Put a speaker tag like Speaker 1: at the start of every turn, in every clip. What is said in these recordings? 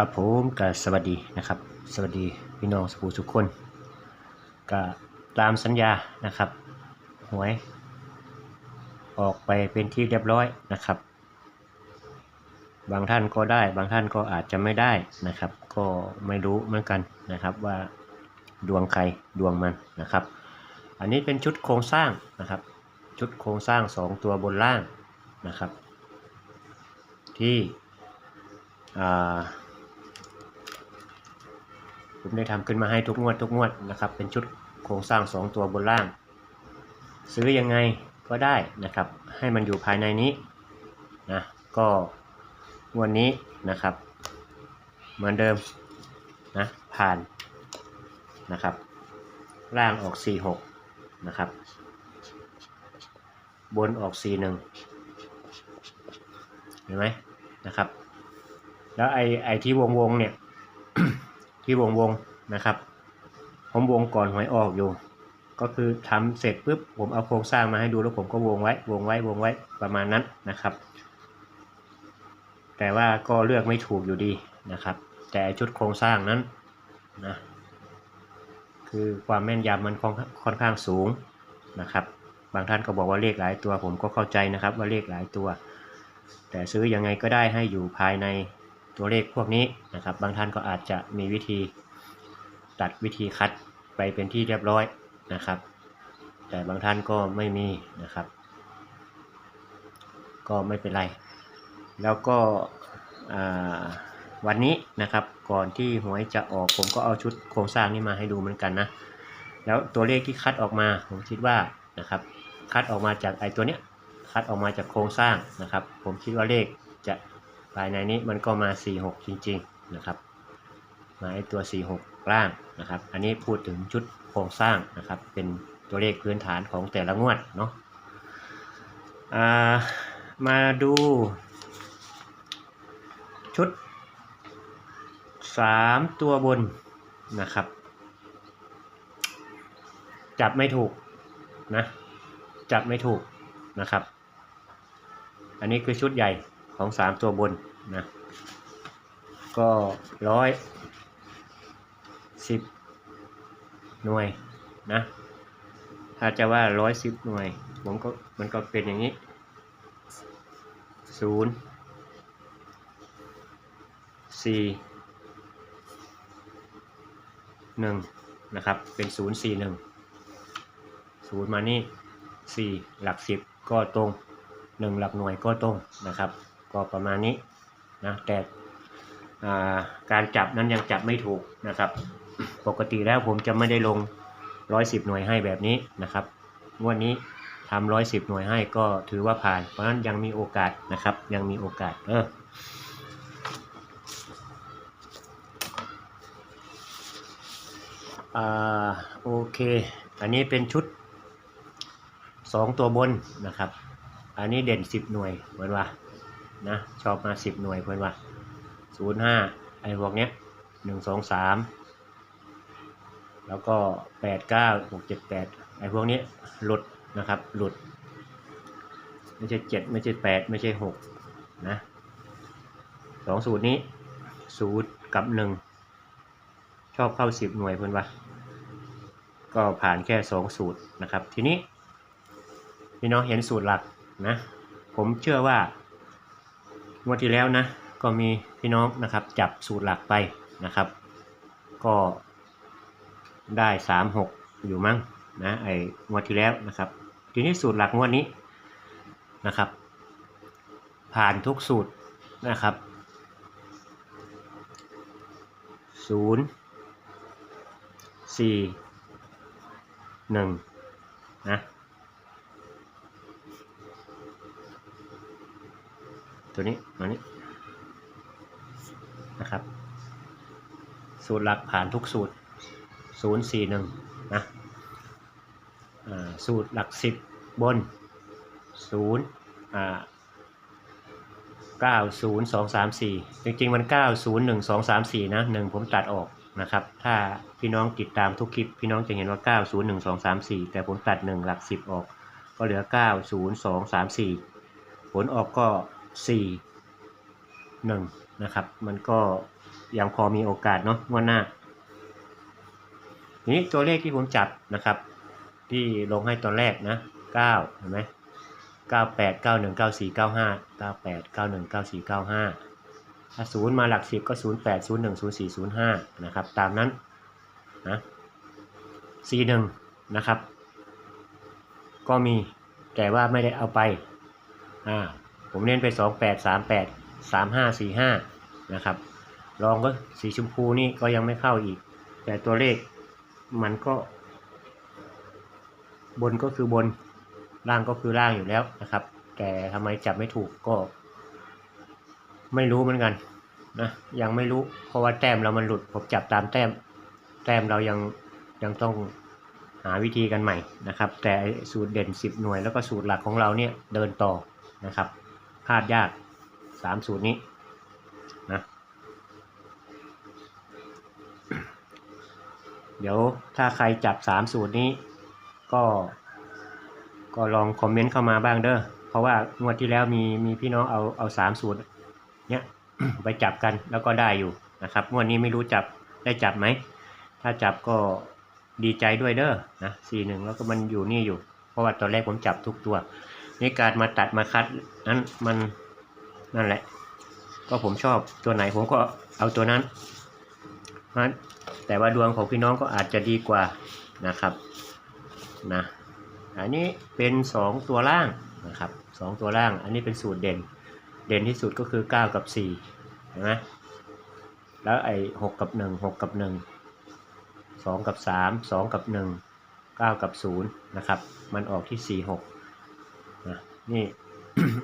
Speaker 1: ครับผมก็สวัสดีนะครับ สวัสดีพี่น้องสปูทุกคนก็ตามสัญญานะครับหวยออกไปเป็นที่เรียบร้อยนะครับ บางท่านก็ได้ บางท่านก็อาจจะไม่ได้นะครับ ก็ไม่รู้เหมือนกันนะครับว่าดวงใครดวงมันนะครับ อันนี้เป็นชุดโครงสร้างนะครับ ชุดโครงสร้าง 2 ตัวบนล่างนะครับ ที่อ่า ผมได้ทำขึ้นมาให้ทุกงวดทุกงวดนะครับ เป็นชุดโครงสร้าง 2 ตัวบนล่าง ซื้อยังไงก็ได้นะครับ ให้มันอยู่ภายในนี้นะก็งวดนี้นะครับ เหมือนเดิมนะผ่านนะครับ ล่างออก 46 นะครับ บนออก 41 เห็นไหมนะครับ แล้วไอ้ไอ้ที่วงวงๆเนี่ย ที่วงวงๆนะครับ ผมวงก่อนหวยออกอยู่ ก็คือทำเสร็จปุ๊บผมเอาโครงสร้างมาให้ดูแล้วผมก็วงไว้ วงไว้วงไว้ประมาณนั้นนะครับ แต่ว่าก็เลือกไม่ถูกอยู่ดีนะครับ แต่ชุดโครงสร้างนั้นนะคือความแม่นยำมันค่อนค่อนข้างสูงนะครับ บางท่านก็บอกว่าเลขหลายตัวผมก็เข้าใจนะครับว่าเลขหลายตัว แต่ซื้อยังไงก็ได้ให้อยู่ภายใน ตัวเลขพวกนี้นะครับ บางท่านก็อาจจะมีวิธีตัดวิธีคัดไปเป็นที่เรียบร้อยนะครับ แต่บางท่านก็ไม่มีนะครับ ก็ไม่เป็นไร แล้วก็วันนี้นะครับก่อนที่หวยจะออกผมก็เอาชุดโครงสร้างนี้มาให้ดูเหมือนกันนะ แล้วตัวเลขที่คัดออกมาผมคิดว่านะครับคัดออกมาจากไอ้ตัวเนี้ยคัดออกมาจากโครงสร้างนะครับ ผมคิดว่าเลขจะายในนี้มันก็มา 46 จริงๆนะครับ มาไอ้ตัว 46 ล่างนะครับ อันนี้พูดถึงชุดโครงสร้างนะครับ เป็นตัวเลขพื้นฐานของแต่ละงวดเนาะมาดู ชุด 3 ตัวบนนะครับ จับไม่ถูกนะ จับไม่ถูกนะครับ อันนี้คือชุดใหญ่ ของ3ตัวบนนะก็ร้อยสิบหน่วยนะถ้าจะว่าร้อยสิบหน่วยผมก็มันก็เป็นอย่างนี้ศูนย์สี่หนึ่งนะครับ เป็นศูนย์สี่หนึ่งศูนย์มานี่สี่หลักสิบก็ตรงหนึ่งหลักหน่วยก็ตรงนะครับ ก็ประมาณนี้นะแต่การจับนั้นยังจับไม่ถูกนะครับ ปกติแล้วผมจะไม่ได้ลงร้อยสิบหน่วยให้แบบนี้นะครับงวดนี้ทำร้อยสิบหน่วยให้ก็ถือว่าผ่าน เพราะฉะนั้นยังมีโอกาสนะครับ ยังมีโอกาสเออโอเค อันนี้เป็นชุดสองตัวบนนะครับ อันนี้เด่นสิบหน่วยเหมือนว่า นะชอบมาสิบหน่วยเพื่อนว่าศูนย์ห้าไอ้พวกเนี้ยหนึ่งสองสามแล้วก็แปดเก้าหกเจ็ดแปดไอ้พวกนี้หลุดนะครับหลุด ไม่ใช่เจ็ดไม่ใช่แปดไม่ใช่หกนะสองสูตรนี้ศูนย์กับหนึ่งชอบเข้าสิบหน่วยเพื่อนว่าก็ผ่านแค่สองสูตรนะครับ ทีนี้พี่น้องเห็นสูตรหลักนะ ผมเชื่อว่า งวดที่แล้วนะ ก็มีพี่น้องนะครับจับสูตรหลักไปนะครับ ก็ได้สามหกอยู่มั้งนะไอ้งวดที่แล้วนะครับ ทีนี้สูตรหลักงวดนี้นะครับ ผ่านทุกสูตรนะครับศูนย์สี่หนึ่งนะ ตัวนี้มานี้นะครับ สูตรหลักผ่านทุกสูตร 041 นะสูตรหลัก 10 บน 0 อ่า90234 จริงๆ มัน 901 234 นะ 1 ผมตัดออกนะครับ ถ้าพี่น้องติดตามทุกคลิป พี่น้องจะเห็นว่า 901 234 แต่ผมตัด 1 หลัก 10 ออก ก็เหลือ 90234 ผลออกก็ 4 1 นะครับ มันก็ยังพอมีโอกาสเนาะงวดหน้าทีนี้ตัวเลขที่ผมจับนะครับ ที่ลงให้ตอนแรกนะเก้าเห็นไหมเก้าแปดเก้าหนึ่งเก้าสี่เก้าห้าเก้าแปดเก้าหนึ่งเก้าสี่เก้าห้าถ้าศูนย์มาหลักสิบก็ศูนย์แปดศูนย์หนึ่งศูนย์สี่ศูนย์ห้านะครับ ตามนั้นนะสี่หนึ่งนะครับ ก็มีแต่ว่าไม่ได้เอาไปอ่า ผมเน้นไปสองแปดสามแปดสามห้าสี่ห้านะครับลองก็สีชมพูนี่ก็ยังไม่เข้าอีก แต่ตัวเลขมันก็ บนก็คือบนล่างก็คือล่างอยู่แล้วนะครับ แต่ทำไมจับไม่ถูกก็ ไม่รู้เหมือนกันนะยังไม่รู้เพราะว่าแต้มเรามันหลุดผมจับตามแต้ม แต้มเรายังยังต้องหาวิธีกันใหม่นะครับ แต่สูตรเด่น 10 หน่วยแล้วก็สูตรหลักของเราเนี่ยเดินต่อนะครับ พลาดยาก3สูตรนี้นะเดี๋ยวถ้าใครจับ3สูตรนี้ ก็ ก็ลองคอมเมนต์เข้ามาบ้างเด้อเพราะว่างวดที่แล้วมีมีพี่น้องเอาเอาสามสูตรเนี้ยไปจับกันแล้วก็ได้อยู่นะครับงวดนี้ไม่รู้จับได้จับไหมถ้าจับก็ดีใจด้วยเด้อนะสี่หนึ่งแล้วก็มันอยู่นี่อยู่ เพราะว่าตอนแรกผมจับทุกตัว ในการมาตัดมาคัดนั้นมันนั่นแหละ ก็ผมชอบตัวไหนผมก็เอาตัวนั้นนะแต่ว่าดวงของพี่น้องก็อาจจะดีกว่านะครับนะอันนี้เป็น 2 ตัวล่างนะครับสองตัวล่าง อันนี้เป็นสูตรเด่น เด่นที่สุดก็คือ 9 กับ4เห็นไหมแล้วไอ้6กับ1 6 กับ 1 2 กับ 3 2 กับ 1 9 กับ0นะครับ มันออกที่ 4 6 นี่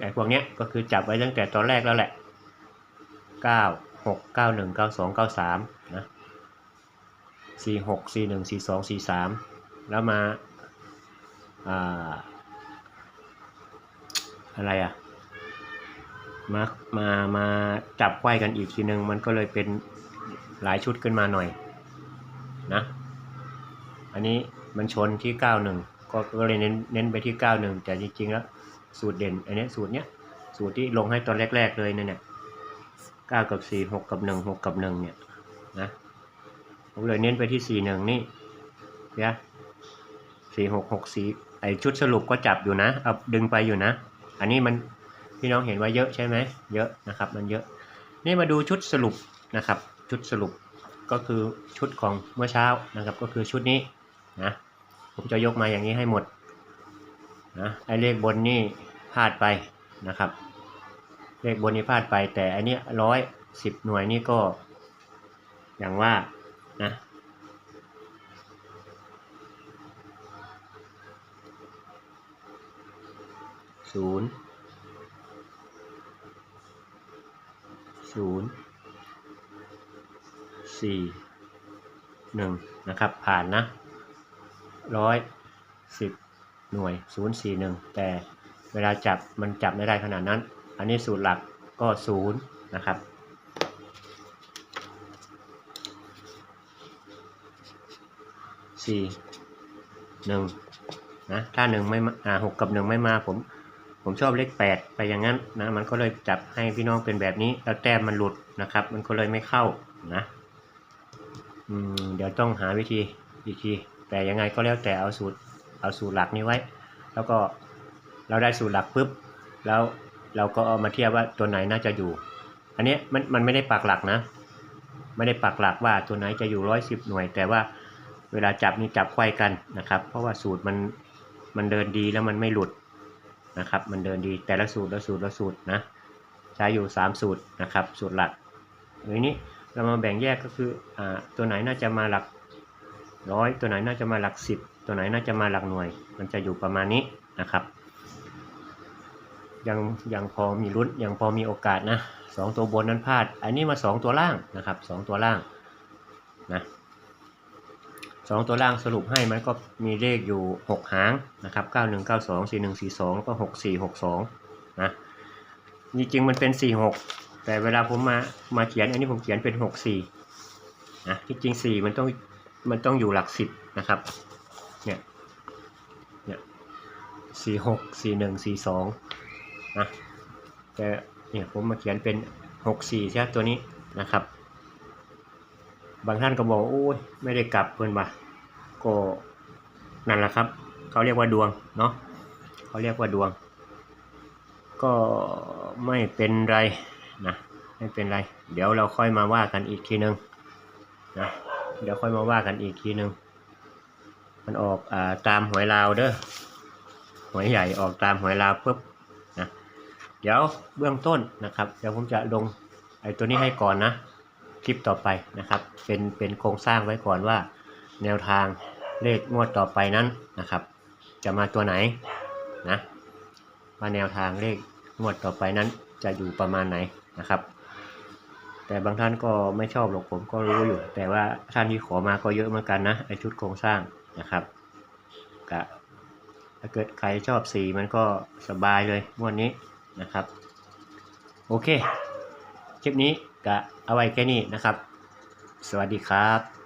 Speaker 1: ไอ้พวกเนี้ยก็คือจับไว้ตั้งแต่ตอนแรกแล้วแหละ 9 6 9 1 9 2 9 3นะ4 6 4 1 4 2 4 3 แล้วมาอาอะไรอะมามามาจับไขว้กันอีกทีหนึ่งมันก็เลยเป็นหลายชุดขึ้นมาหน่อยนะ อันนี้มันชนที่ 91 ก็ก็เลยเน้นเน้นไปที่91แต่จริงๆแล้วสูตรเด่นอันนี้สูตรเนี้ยสูตรที่ลงให้ตอนแรก ๆเลยเนี่ยเนี่ย9กับ4 6กับ1 6กับ1เนี่ยนะผมเลยเน้นไปที่41นี่เนี่ยสี่หกหกสี่ไอชุดสรุปก็จับอยู่นะเอาดึงไปอยู่นะ อันนี้มันพี่น้องเห็นว่าเยอะใช่ไหมเยอะนะครับ มันเยอะ นี่มาดูชุดสรุปนะครับ ชุดสรุปก็คือชุดของเมื่อเช้านะครับ ก็คือชุดนี้นะ ผมจะยกมาอย่างนี้ให้หมดนะไอเลขบนนี่พลาดไปนะครับ เลขบนนี่พลาดไป แต่อันนี้ร้อยสิบหน่วยนี่ก็ อย่างว่านะศูนย์ศูนย์สี่หนึ่งนะครับ ผ่านนะ ร้อยสิบหน่วยศูนย์สี่หนึ่งแต่เวลาจับมันจับไม่ได้ขนาดนั้น อันนี้สูตรหลักก็ศูนย์นะครับ สี่หนึ่งนะถ้าหนึ่งไม่มาอ่าหกกับหนึ่งไม่มาผม ผมชอบเลขแปดไปอย่างนั้นนะมันก็เลยจับให้พี่น้องเป็นแบบนี้แล้วแต้มมันหลุดนะครับ มันก็เลยไม่เข้านะ อืม เดี๋ยวต้องหาวิธีอีกที แต่ยังไงก็แล้วแต่เอาสูตรเอาสูตรหลักนี้ไว้ แล้วก็เราได้สูตรหลักปุ๊บแล้วเราก็เอามาเทียบว่าตัวไหนน่าจะอยู่ อันนี้มันมันไม่ได้ปักหลักนะ ไม่ได้ปักหลักว่าตัวไหนจะอยู่ร้อยสิบหน่วย แต่ว่าเวลาจับนี่จับไขว้กันนะครับ เพราะว่าสูตรมันมันเดินดีแล้วมันไม่หลุดนะครับ มันเดินดีแต่ละสูตรละสูตรละสูตรนะใช้อยู่ 3 สูตรนะครับ สูตรหลักทีนี้เรามาแบ่งแยกก็คืออ่าตัวไหนน่าจะมาหลัก ร้อยตัวไหนน่าจะมาหลักสิบตัวไหนน่าจะมาหลักหน่วย มันจะอยู่ประมาณนี้นะครับ ยังยังพอมีลุ้นยังพอมีโอกาสนะสองตัวบนนั้นพลาด อันนี้มาสองตัวล่างนะครับสองตัวล่างนะสองตัวล่างสรุปให้มันก็มีเลขอยู่หกหางนะครับเก้าหนึ่งเก้าสองสี่หนึ่งสี่สองแล้วก็หกสี่หกสองนะจริงๆมันเป็นสี่หกแต่เวลาผมมามาเขียนอันนี้ผมเขียนเป็นหกสี่นะที่จริงสี่มันต้อง มันต้องอยู่หลักสิบนะครับ เนี่ย เนี่ยสี่หกสี่หนึ่งสี่สองนะแต่เนี่ยผมมาเขียนเป็น64ใช่ไหมตัวนี้นะครับ บางท่านก็บอกโอ้ยไม่ได้กลับเพื่อนว่าก็นั่นแหละครับ เขาเรียกว่าดวงเนาะเขาเรียกว่าดวง ก็ไม่เป็นไรนะไม่เป็นไร เดี๋ยวเราค่อยมาว่ากันอีกทีนึงนะ เดี๋ยวค่อยมาว่ากันอีกทีหนึ่งมันออกอ่าตามหวยลาวเด้อหวยใหญ่ออกตามหวยลาวปุ๊บนะเดี๋ยวเบื้องต้นนะครับ เดี๋ยวผมจะลงไอ้ตัวนี้ให้ก่อนนะ คลิปต่อไปนะครับ เป็นเป็นโครงสร้างไว้ก่อนว่า แนวทางเลขงวดต่อไปนั้นนะครับ จะมาตัวไหนนะว่าแนวทางเลขงวดต่อไปนั้นจะอยู่ประมาณไหนนะครับ แต่บางท่านก็ไม่ชอบหรอกผมก็รู้อยู่ แต่ว่าท่านที่ขอมาก็เยอะเหมือนกันนะไอชุดโครงสร้างนะครับกะถ้าเกิดใครชอบสีมันก็สบายเลยงวดนี้นะครับ โอเค คลิปนี้กะเอาไว้แค่นี้นะครับ สวัสดีครับ